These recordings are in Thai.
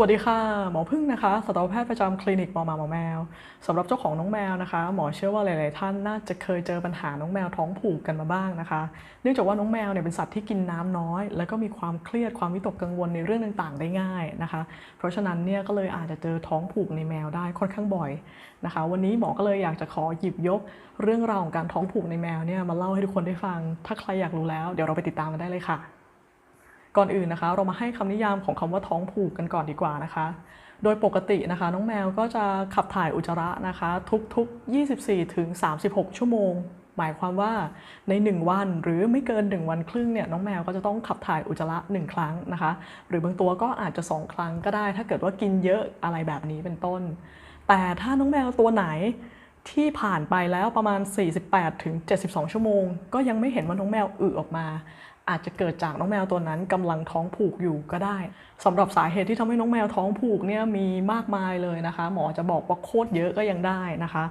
วัสดีค่ะ หมอพึ่งนะคะสัตวแพทย์ประจำคลินิกหมอหมาหมอแมวสำหรับเจ้าของน้องแมวนะคะ หมอเชื่อว่าหลาย ๆ ท่านน่าจะเคยเจอปัญหาน้องแมวท้องผูกกันมาบ้างนะคะ เนื่องจากว่าน้องแมวเนี่ยเป็นสัตว์ที่กินน้ำน้อย แล้วก็มีความเครียดความวิตกกังวลในเรื่องต่าง ๆ ได้ง่ายนะคะ เพราะฉะนั้นเนี่ยก็เลยอาจจะเจอท้องผูกในแมวได้ค่อนข้างบ่อยนะคะ วันนี้หมอก็เลยอยากจะขอหยิบยก เรื่องราวของการท้องผูกในแมวเนี่ยมาเล่าให้ทุกคนได้ฟัง ถ้าใครอยากรู้แล้วเดี๋ยวเราไปติดตามกันได้เลยค่ะ ก่อนอื่นนะคะ เรามาให้คำนิยามของคำว่าท้องผูกกันก่อนดีกว่านะคะ โดยปกตินะคะ น้องแมวก็จะขับถ่ายอุจจาระนะคะ ทุกๆ 24ถึง36 ชั่วโมง หมายความว่าใน 1 วันหรือไม่เกิน 1 วันครึ่งเนี่ยน้องแมวก็จะต้องขับถ่ายอุจจาระ 1 ครั้งนะคะ หรือบางตัวก็อาจจะ 2 ครั้งก็ได้ ถ้าเกิดว่ากินเยอะอะไรแบบนี้เป็นต้น แต่ถ้าน้องแมวตัวไหนที่ผ่านไปแล้วประมาณ 48-72 ชั่วโมง ก็ยังไม่เห็นว่าน้องแมวอึออกมา อาจจะเกิดจากน้องแมวตัวนั้นกำลังท้องผูกอยู่ก็ได้สำหรับสาเหตุที่ทำให้น้องแมวท้องผูกเนี่ยมีมากมายเลยนะคะ หมอจะบอกว่าโคตรเยอะก็ยังได้นะคะ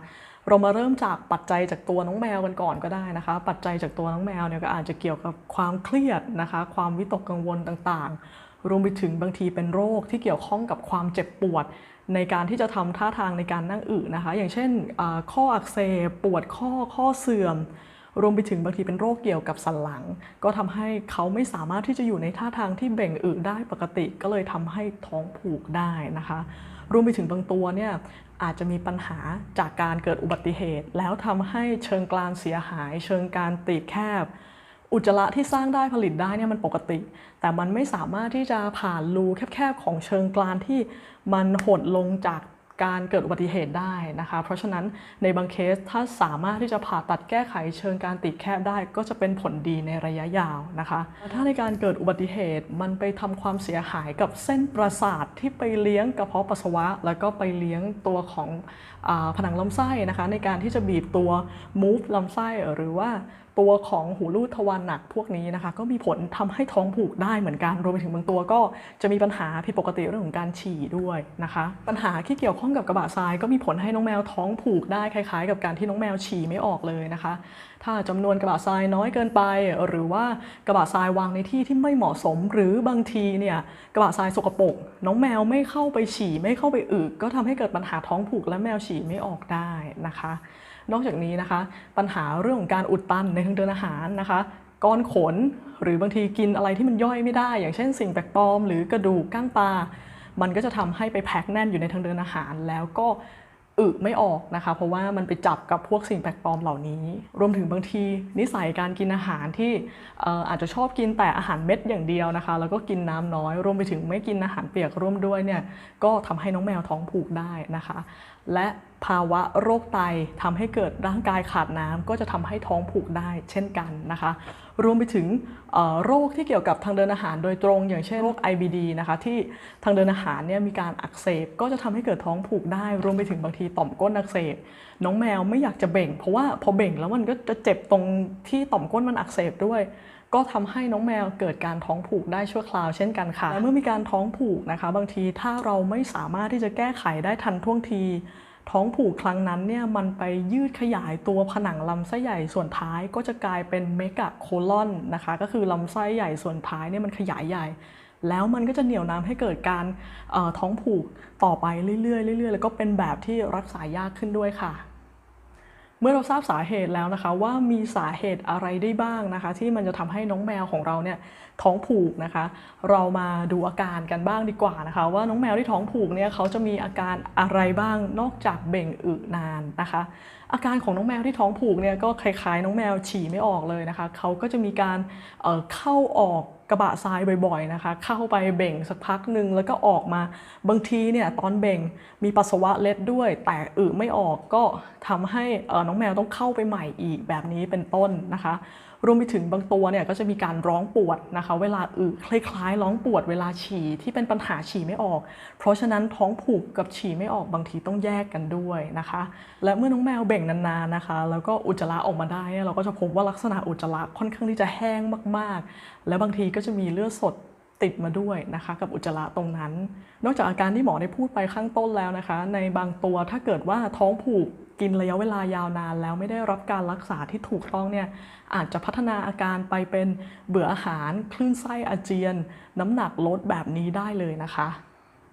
เรามาเริ่มจากปัจจัยจากตัวน้องแมวกันก่อนก็ได้นะคะ ปัจจัยจากตัวน้องแมวเนี่ยก็อาจจะเกี่ยวกับความเครียดนะคะ ความวิตกกังวลต่างๆ รวมไปถึงบางทีเป็นโรคที่เกี่ยวข้องกับความเจ็บปวดในการที่จะทำท่าทางในการนั่งอึนะคะ อย่างเช่นข้ออักเสบปวดข้อข้อเสื่อม รวมไปถึงบางทีเป็นโรคเกี่ยวกับสันหลัง ก็ทำให้เขาไม่สามารถที่จะอยู่ในท่าทางที่เบ่งอึได้ปกติ ก็เลยทำให้ท้องผูกได้นะคะ รวมไปถึงบางตัวเนี่ยอาจจะมีปัญหาจากการเกิดอุบัติเหตุ แล้วทำให้เชิงกรานเสียหาย เชิงกานตีบแคบอุจจาระที่สร้างได้ผลิตได้เนี่ยมันปกติ แต่มันไม่สามารถที่จะผ่านรูแคบๆของเชิงกรานที่มันหดลงจาก การเกิดอุบัติเหตุได้นะคะ เพราะฉะนั้นในบางเคสถ้าสามารถที่จะผ่าตัดแก้ไขเชิงการติดแคบได้ ก็จะเป็นผลดีในระยะยาวนะคะ ถ้าในการเกิดอุบัติเหตุมันไปทำความเสียหายกับเส้นประสาทที่ไปเลี้ยงกระเพาะปัสสาวะ แล้วก็ไปเลี้ยงตัวของอผนังลำไส้นะคะ ในการที่จะบีบตัว move ลำไส้หรือว่า ตัวของหูรูดทวารหนักพวกนี้นะคะก็มีผลทำให้ท้องผูกได้เหมือนกันรวมไปถึงบางตัวก็จะมีปัญหาผิดปกติเรื่องของการฉี่ด้วยนะคะ ปัญหาที่เกี่ยวข้องกับกระบะทราย ก็มีผลให้น้องแมวท้องผูกได้คล้าย ๆ กับการที่น้องแมวฉี่ไม่ออกเลยนะคะ ถ้าจำนวนกระบะทรายน้อยเกินไป หรือว่ากระบะทรายวางในที่ที่ไม่เหมาะสม หรือบางทีเนี่ยกระบะทรายสกปรกน้องแมวไม่เข้าไปฉี่ไม่เข้าไปอึก็ทำให้เกิดปัญหาท้องผูกและแมวฉี่ไม่ออกได้นะคะ นอกจากนี้นะคะ ปัญหาเรื่องของการอุดตันในทางเดินอาหารนะคะก้อนขนหรือบางทีกินอะไรที่มันย่อยไม่ได้ อย่างเช่นสิ่งแปลกปลอม หรือกระดูกก้างปลามันก็จะทำให้ไปแพ็คแน่นอยู่ในทางเดินอาหาร แล้วก็อึไม่ออกนะคะ เพราะว่ามันไปจับกับพวกสิ่งแปลกปลอมเหล่านี้ รวมถึงบางทีนิสัยการกินอาหารที่อออาจจะชอบกินแต่อาหารเม็ดอย่างเดียวนะคะ แล้วก็กินน้ำน้อย รวมไปถึงไม่กินอาหารเปียกร่วมด้วยเนี่ยก็ทำให้น้องแมวท้องผูกได้นะคะ และภาวะโรคไตทำให้เกิดร่างกายขาดน้ำก็จะทำให้ท้องผูกได้เช่นกันนะคะ รวมไปถึงเอ่อโรคที่เกี่ยวกับทางเดินอาหารโดยตรง อย่างเช่นโรค IBD นะคะที่ทางเดินอาหารเนี่ยมีการอักเสบ ก็จะทำให้เกิดท้องผูกได้ รวมไปถึงบางทีต่อมก้นอักเสบ น้องแมวไม่อยากจะเบ่ง เพราะว่าพอเบ่งแล้วมันก็จะเจ็บตรงที่ต่อมก้นมันอักเสบด้วย ก็ทำให้น้องแมวเกิดการท้องผูกได้ชั่วคราวเช่นกันค่ะและเมื่อมีการท้องผูกนะคะ บางทีถ้าเราไม่สามารถที่จะแก้ไขได้ทันท่วงที ท้องผูกครั้งนั้นเนี่ยมันไปยืดขยายตัวผนังลำไส้ใหญ่ส่วนท้ายก็จะกลายเป็นเมกะโคลอนนะคะก็คือลำไส้ใหญ่ส่วนท้ายเนี่ยมันขยายใหญ่แล้วมันก็จะเหนี่ยวน้ำให้เกิดการเอ่อท้องผูกต่อไปเรื่อยๆเรื่อยๆ แล้วก็เป็นแบบที่รักษายากขึ้นด้วยค่ะ เมื่อเราทราบสาเหตุแล้วนะคะว่ามีสาเหตุอะไรได้บ้างนะคะ ที่มันจะทำให้น้องแมวของเราเนี่ยท้องผูกนะคะ เรามาดูอาการกันบ้างดีกว่านะคะ ว่าน้องแมวที่ท้องผูกเนี่ยเขาจะมีอาการอะไรบ้างนอกจากเบ่งอึนานนะคะ อาการของน้องแมวที่ท้องผูกเนี่ยก็คล้ายๆ น้องแมวฉี่ไม่ออกเลยนะคะเขาก็จะมีการเอ่อเข้าออกกระบะทรายบ่อยๆนะคะ เข้าไปเบ่งสักพักหนึ่งแล้วก็ออกมาบางทีเนี่ยตอนเบ่งมีปัสสาวะเล็ดด้วย แต่อึไม่ออกก็ทำให้น้องแมวต้องเข้าไปใหม่อีกแบบนี้เป็นต้นนะคะ รวมไปถึงบางตัวเนี่ยก็จะมีการร้องปวดนะคะ เวลาอึคล้ายๆ ร้องปวดเวลาฉี่ที่เป็นปัญหาฉี่ไม่ออก เพราะฉะนั้นท้องผูกกับฉี่ไม่ออกบางทีต้องแยกกันด้วยนะคะ และเมื่อน้องแมวเบ่งนานๆนะคะ แล้วก็อุจจาระออกมาได้ เราก็จะพบว่าลักษณะอุจจาระค่อนข้างที่จะแห้งมากๆ และบางทีก็จะมีเลือดสด ติดมาด้วยนะคะกับอุจจาระตรงนั้น นอกจากอาการที่หมอได้พูดไปข้างต้นแล้วนะคะ ในบางตัวถ้าเกิดว่าท้องผูกกินระยะเวลายาวนาน แล้วไม่ได้รับการรักษาที่ถูกต้องเนี่ยอาจจะพัฒนาอาการไปเป็นเบื่ออาหาร คลื่นไส้อาเจียน น้ำหนักลดแบบนี้ได้เลยนะคะ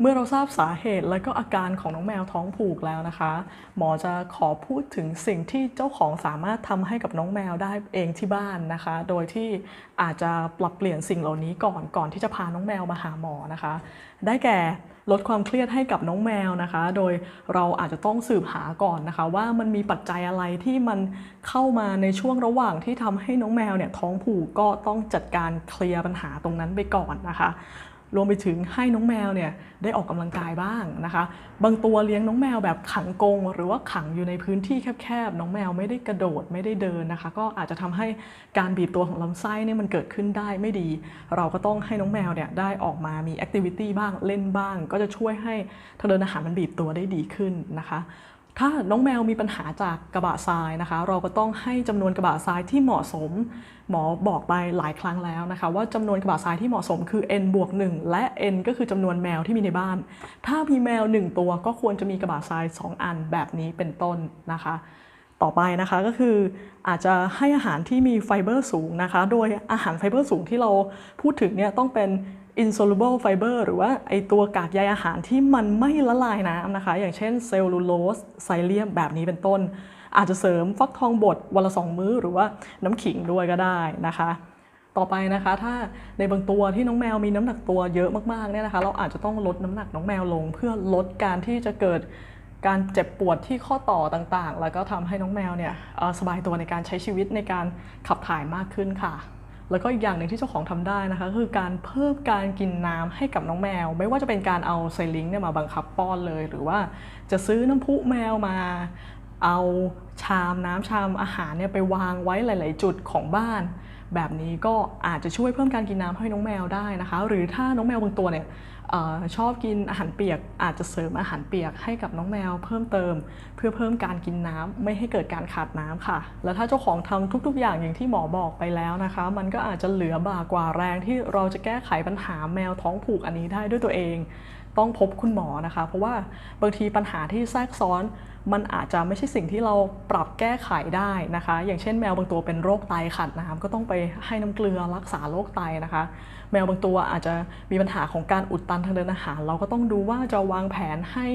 เมื่อเราทราบสาเหตุและก็อาการของน้องแมวท้องผูกแล้วนะคะ หมอจะขอพูดถึงสิ่งที่เจ้าของสามารถทำให้กับน้องแมวได้เองที่บ้านนะคะ โดยที่อาจจะปรับเปลี่ยนสิ่งเหล่านี้ก่อนก่อนที่จะพาน้องแมวมาหาหมอนะคะ ได้แก่ลดความเครียดให้กับน้องแมวนะคะ โดยเราอาจจะต้องสืบหาก่อนนะคะ ว่ามันมีปัจจัยอะไรที่มันเข้ามาในช่วงระหว่างที่ทำให้น้องแมวเนี่ยท้องผูกก็ต้องจัดการเคลียร์ปัญหาตรงนั้นไปก่อนนะคะ รวมไปถึงให้น้องแมวเนี่ยได้ออกกำลังกายบ้างนะคะ บางตัวเลี้ยงน้องแมวแบบขังกรงหรือว่าขังอยู่ในพื้นที่แคบๆ น้องแมวไม่ได้กระโดดไม่ได้เดินนะคะ ก็อาจจะทำให้การบีบตัวของลำไส้เนี่ยมันเกิดขึ้นได้ไม่ดี เราก็ต้องให้น้องแมวเนี่ยได้ออกมามีแอคทิวิตี้บ้างเล่นบ้าง ก็จะช่วยให้ทางเดินอาหารมันบีบตัวได้ดีขึ้นนะคะ ถ้าน้องแมวมีปัญหาจากกระบะทรายนะคะ เราก็ต้องให้จำนวนกระบะทรายที่เหมาะสม หมอบอกไปหลายครั้งแล้วนะคะ ว่าจำนวนกระบะทรายที่เหมาะสมคือ n บวก1และ n ก็คือจำนวนแมวที่มีในบ้าน ถ้ามีแมว 1 ตัวก็ควรจะมีกระบะทราย 2 อันแบบนี้เป็นต้นนะคะ ต่อไปนะคะก็คืออาจจะให้อาหารที่มีไฟเบอร์สูงนะคะ โดยอาหารไฟเบอร์สูงที่เราพูดถึงเนี่ยต้องเป็น insoluble fiber หรือว่าไอตัวกากใยอาหารที่มันไม่ละลายน้ำนะคะ อย่างเช่นเซลลูโลสไซเลียมแบบนี้เป็นต้น อาจจะเสริมฟักทองบดวันละสองมื้อหรือว่าน้ำขิงด้วยก็ได้นะคะ ต่อไปนะคะ ถ้าในบางตัวที่น้องแมวมีน้ำหนักตัวเยอะมากๆเนี่ยนะคะ เราอาจจะต้องลดน้ำหนักน้องแมวลง เพื่อลดการที่จะเกิดการเจ็บปวดที่ข้อต่อต่างๆ แล้วก็ทำให้น้องแมวเนี่ยสบายตัวในการใช้ชีวิตในการขับถ่ายมากขึ้นค่ะ แล้วก็อีกอย่างหนึ่งที่เจ้าของทำได้นะคะคือการเพิ่มการกินน้ำให้กับน้องแมว ไม่ว่าจะเป็นการเอาไซลิงเนี่ยมาบังคับป้อนเลย หรือว่าจะซื้อน้ำพุแมวมา เอาชามน้ำชามอาหารเนี่ยไปวางไว้หลาย ๆ จุดของบ้าน แบบนี้ก็อาจจะช่วยเพิ่มการกินน้ำให้น้องแมวได้นะคะ หรือถ้าน้องแมวบางตัวเนี่ยออชอบกินอาหารเปียก อาจจะเสริมอาหารเปียกให้กับน้องแมวเพิ่มเติม เพื่อเพิ่มการกินน้ำไม่ให้เกิดการขาดน้ำค่ะ แล้วถ้าเจ้าของทำทุก ๆ อย่างอย่างที่หมอบอกไปแล้วนะคะ มันก็อาจจะเหลือบ่ากว่าแรงที่เราจะแก้ไขปัญหาแมวท้องผูกอันนี้ได้ด้วยตัวเอง ต้องพบคุณหมอนะคะ เพราะว่าบางทีปัญหาที่แทรกซ้อนมันอาจจะไม่ใช่สิ่งที่เราปรับแก้ไขได้นะคะ อย่างเช่นแมวบางตัวเป็นโรคไตขาดน้ำก็ต้องไปให้น้ำเกลือรักษาโรคไตนะคะ แมวบางตัวอาจจะมีปัญหาของการอุดตันทางเดินอาหาร เราก็ต้องดูว่าจะวางแผนให้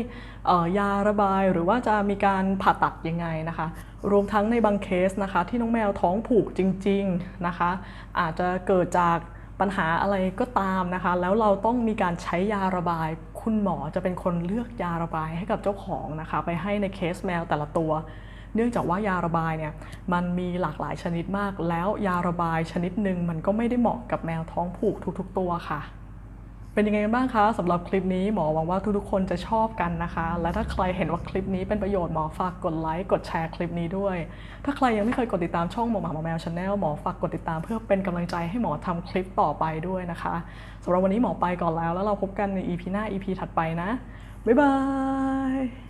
ยาระบาย หรือว่าจะมีการผ่าตัดยังไงนะคะ รวมทั้งในบางเคสนะคะ ที่น้องแมวท้องผูกจริง ๆนะคะ อาจจะเกิดจากปัญหาอะไรก็ตามนะคะ แล้วเราต้องมีการใช้ยาระบาย คุณหมอจะเป็นคนเลือกยาระบายให้กับเจ้าของนะคะ ไปให้ในเคสแมวแต่ละตัว เนื่องจากว่ายาระบายเนี่ยมันมีหลากหลายชนิดมาก แล้วยาระบายชนิดหนึ่งมันก็ไม่ได้เหมาะกับแมวท้องผูกทุก ๆ ตัวค่ะ เป็นยังไงกันบ้างคะสำหรับคลิปนี้หมอหวังว่าทุกๆคนจะชอบกันนะคะ และถ้าใครเห็นว่าคลิปนี้เป็นประโยชน์หมอฝากกดไลค์กดแชร์คลิปนี้ด้วย ถ้าใครยังไม่เคยกดติดตามช่องหมอหมาหมอแมวชาแนลหมอฝากกดติดตามเพื่อเป็นกำลังใจให้หมอทำคลิปต่อไปด้วยนะคะสำหรับวันนี้หมอไปก่อนแล้วแล้วเราพบกันใน EP หน้า EP ถัดไปนะบ๊ายบาย